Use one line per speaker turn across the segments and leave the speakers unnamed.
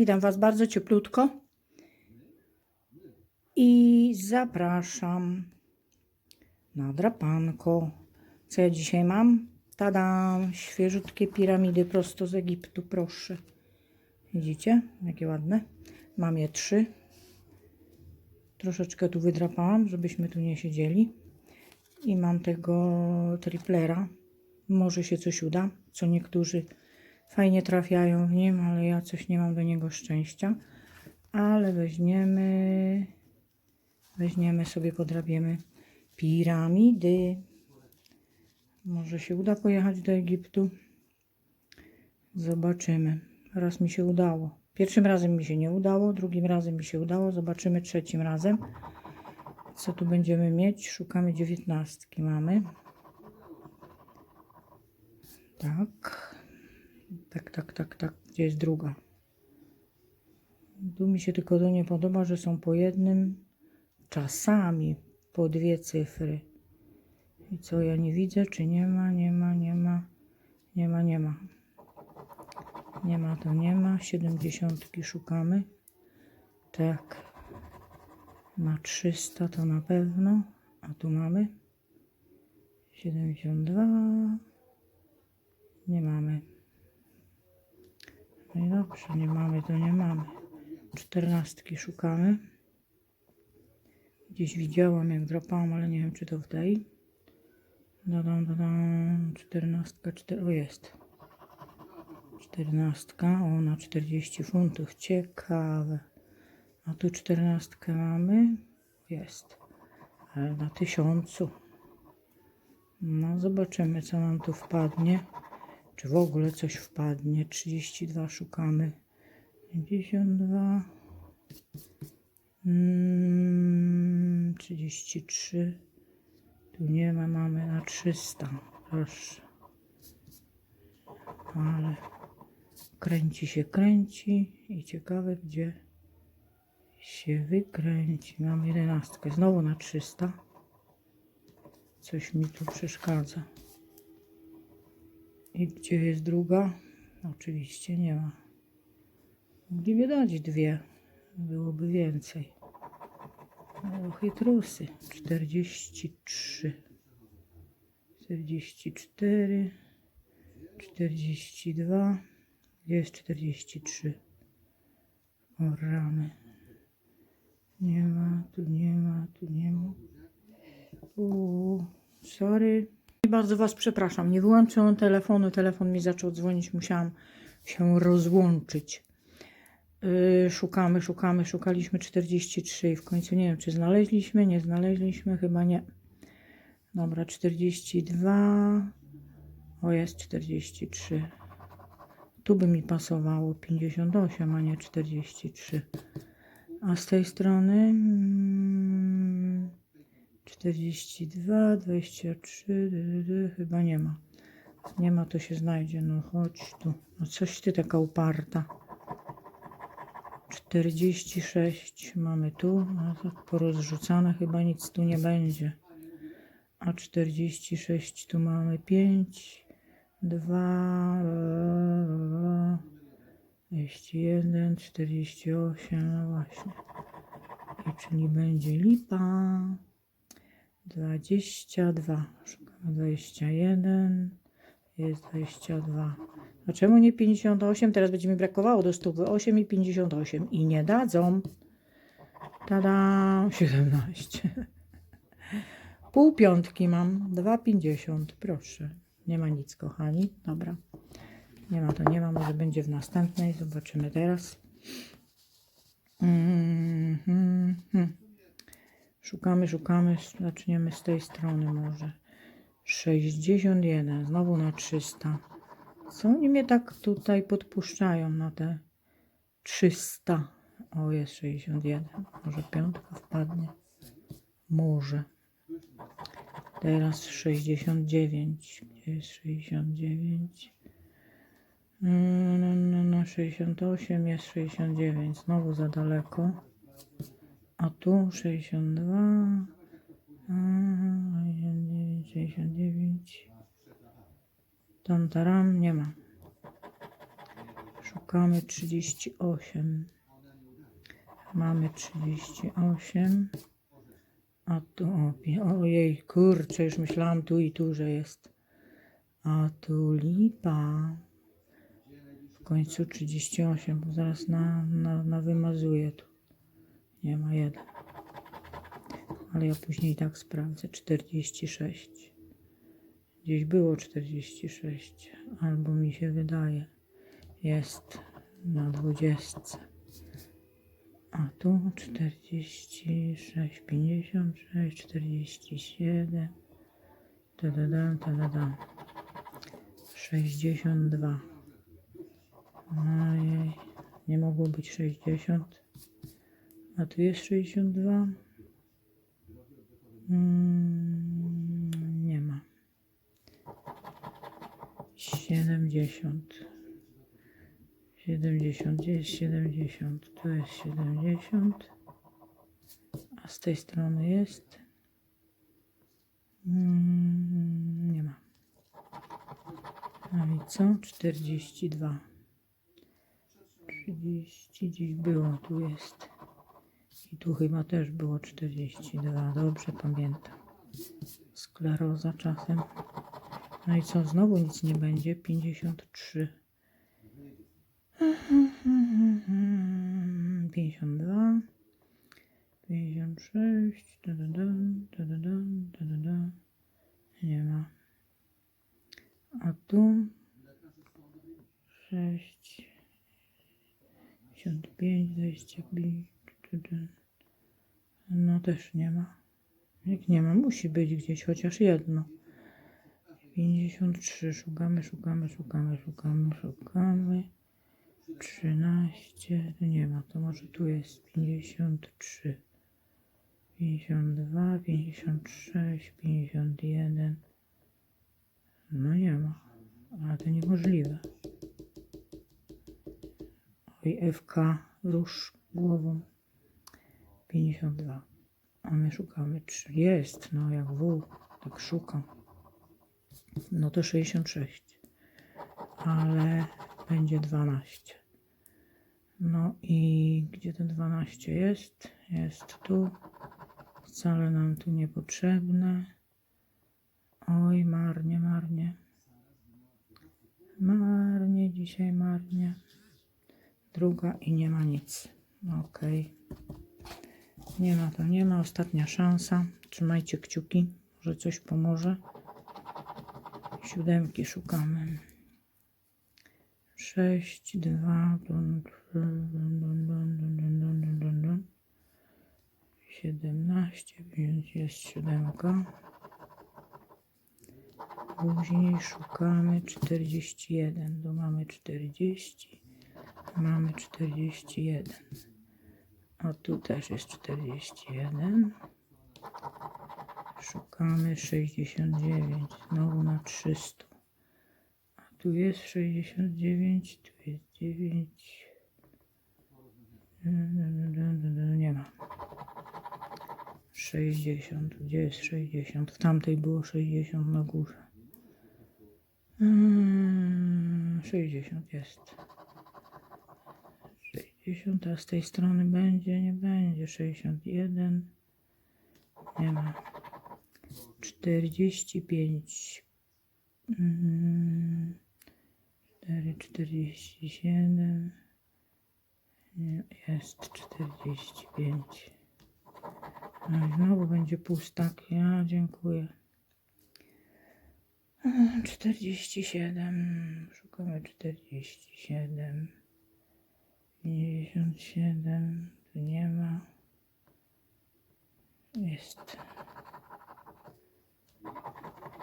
Witam Was bardzo cieplutko i zapraszam na drapanko. Co ja dzisiaj mam? Tadam! Świeżutkie piramidy prosto z Egiptu, proszę. Widzicie? Jakie ładne. Mam je trzy. Troszeczkę tu wydrapałam, żebyśmy tu nie siedzieli. I mam tego triplera. Może się coś uda, co niektórzy fajnie trafiają w nim, ale ja coś nie mam do niego szczęścia. Ale weźmiemy, weźmiemy sobie, podrabiemy piramidy. Może się uda pojechać do Egiptu. Zobaczymy. Raz mi się udało. Pierwszym razem mi się nie udało, drugim razem mi się udało. Zobaczymy trzecim razem. Co tu będziemy mieć? Szukamy dziewiętnastki. Mamy. Tak. Tak, tak, tak, tak. Gdzie jest druga? Tu mi się tylko to nie podoba, że są po jednym, czasami po dwie cyfry. I co ja nie widzę, czy nie ma, nie ma, nie ma, nie ma, nie ma. Nie ma, to nie ma. Siedemdziesiątki szukamy. Tak. Na 300 to na pewno. A tu mamy 72. dobrze, nie mamy, to nie mamy. Czternastki szukamy. Gdzieś widziałam, jak drapałam, ale nie wiem, czy to w tej. Dodam, dodam. Czternastka, czter... O, jest. Czternastka, o, na 40 funtów. Ciekawe. A tu czternastkę mamy. Jest. Ale na tysiącu. No, zobaczymy, co nam tu wpadnie. Czy w ogóle coś wpadnie? 32 szukamy. 52. Mm, 33. Tu nie ma, mamy na 300. Proszę. Ale kręci się, kręci i ciekawe gdzie się wykręci. Mam 11. Znowu na 300. Coś mi tu przeszkadza. I gdzie jest druga? Oczywiście nie ma. Mogliby dać dwie. Byłoby więcej. O, chytrusy. 43. 44. 42. Gdzie jest 43? O rany. Nie ma, tu nie ma, tu nie ma. Uuu, sorry. Bardzo Was przepraszam, nie wyłączyłam telefonu, telefon mi zaczął dzwonić, musiałam się rozłączyć. Yy, szukamy, szukamy, szukaliśmy 43 i w końcu nie wiem, czy znaleźliśmy, nie znaleźliśmy, chyba nie. Dobra, 42. O, jest 43. Tu by mi pasowało 58, a nie 43. A z tej strony mm, 42, 23, dy, dy, chyba nie ma. Nie ma, to się znajdzie. No chodź tu. No coś ty taka uparta. 46 mamy tu, a tak porozrzucane chyba nic tu nie będzie. A 46 tu mamy 5, 2, 41, 48, no właśnie. I czyli będzie lipa. 22. Szukamy 21. Jest 22. A czemu nie 58? Teraz będzie mi brakowało do stówy 8 i 58. I nie dadzą. Tada! 17. Pół piątki mam. 2,50. Proszę. Nie ma nic, kochani. Dobra. Nie ma to nie ma. Może będzie w następnej. Zobaczymy teraz. Mhm. Szukamy, szukamy. Zaczniemy z tej strony może. 61. Znowu na 300. Co oni mnie tak tutaj podpuszczają na te 300? O, jest 61. Może piątka wpadnie. Może. Teraz 69. Gdzie jest 69? No, no, no, no, 68 jest 69. Znowu za daleko. A tu 62. a, 69, 69. Tam taram nie ma. Szukamy 38. Mamy 38. A tu, ojej, kurczę, już myślałam tu i tu, że jest. A tu lipa. W końcu 38, bo zaraz na, na, na wymazuję tu. Nie ma jeden. Ale ja później tak sprawdzę. 46. Gdzieś było 46, albo mi się wydaje. Jest na 20. A tu 46, 56, 47. Tadadam, tadadam. 62. Ojej, nie mogło być 60. A tu jest 62. Mm, nie ma. 70. 70, gdzie jest 70? Tu jest 70. A z tej strony jest? Mm, nie ma. No i co? 42. 30 gdzieś było, tu jest. I tu chyba też było 42. Dobrze pamiętam. Skleroza czasem. No i co? Znowu nic nie będzie. 53. 52. 56. tadadam, tadadam, tadadam. Nie ma. A tu 6. 55, 25. tadam. No też nie ma. Jak nie ma, musi być gdzieś chociaż jedno. 53, szukamy, szukamy, szukamy, szukamy, szukamy. 13, tu nie ma, to może tu jest 53. 52, 56, 51. No nie ma, ale to niemożliwe. Oj, FK, rusz głową. 52. A my szukamy 3. Jest, no jak W, tak szukam. No to 66. Ale będzie 12. No i gdzie to 12 jest? Jest tu. Wcale nam tu niepotrzebne. Oj, marnie, marnie. Marnie, dzisiaj marnie. Druga i nie ma nic. Okej. Nie ma to, nie ma. Ostatnia szansa. Trzymajcie kciuki, może coś pomoże. Siódemki szukamy. 6, 2, 17, więc jest siódemka. Później szukamy 41, tu mamy 40, mamy 41. A tu też jest 41. Szukamy 69. Znowu na 300. A tu jest 69. Tu jest 9. Nie ma. 60. Gdzie jest 60? W tamtej było 60 na górze. Mm, 60 jest. 60, a z tej strony będzie, nie będzie. 61. Nie ma. 45. Mm, 4, 47. Nie, jest 45. No i znowu będzie pustak. Ja dziękuję. 47. Szukamy 47. 57. Tu nie ma. Jest.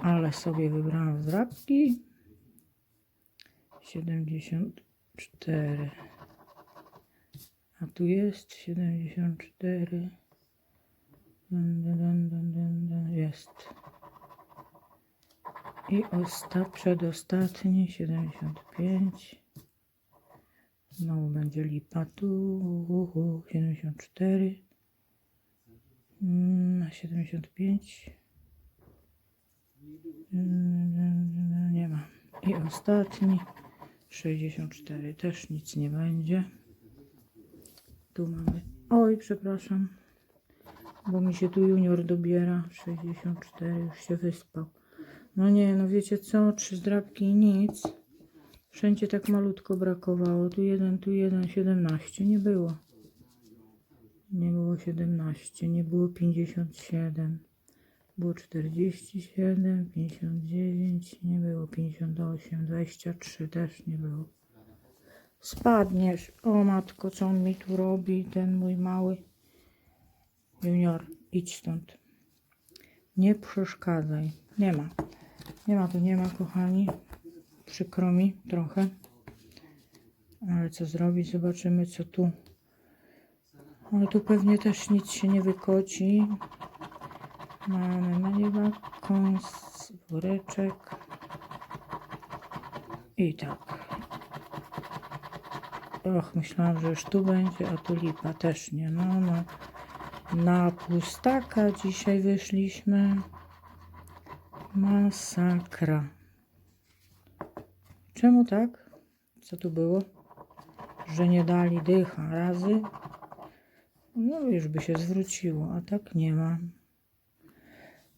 Ale sobie wybrałam zdrabki. 74. A tu jest 74. Dun, dun, dun, dun, dun. Jest. I osta, przedostatni 75. Znowu będzie lipa tu. uhu, 74. Mm, 75. Mm, Nie ma. I ostatni 64 też nic nie będzie. Tu mamy. Oj, przepraszam. Bo mi się tu junior dobiera. 64 już się wyspał. No nie, no wiecie co? Trzy zdrabki i nic. Wszędzie tak malutko brakowało. Tu jeden, tu jeden, 17. Nie było. Nie było 17, nie było 57. Było 47, 59, nie było 58, 23 też nie było. Spadniesz. O matko, co on mi tu robi, ten mój mały junior. Idź stąd. Nie przeszkadzaj. Nie ma. Nie ma, tu nie ma, kochani. Przykro mi trochę. Ale co zrobić? Zobaczymy, co tu. Ale tu pewnie też nic się nie wykoci. Mamy maniwa, kąs, woreczek. I tak. Och, myślałam, że już tu będzie, a tu lipa też nie. No, no. Na pustaka dzisiaj wyszliśmy. Masakra. Czemu tak? Co tu było? Że nie dali dycha razy. No już by się zwróciło, a tak nie ma.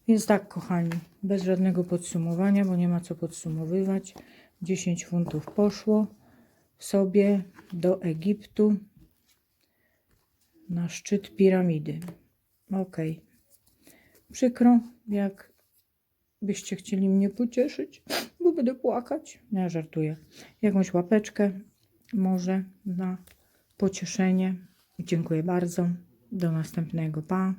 Więc tak, kochani, bez żadnego podsumowania, bo nie ma co podsumowywać. 10 funtów poszło sobie do Egiptu na szczyt piramidy. Ok. Przykro, jak byście chcieli mnie pocieszyć, bo będę płakać. Nie, żartuję. Jakąś łapeczkę może na pocieszenie. Dziękuję bardzo. Do następnego. Pa.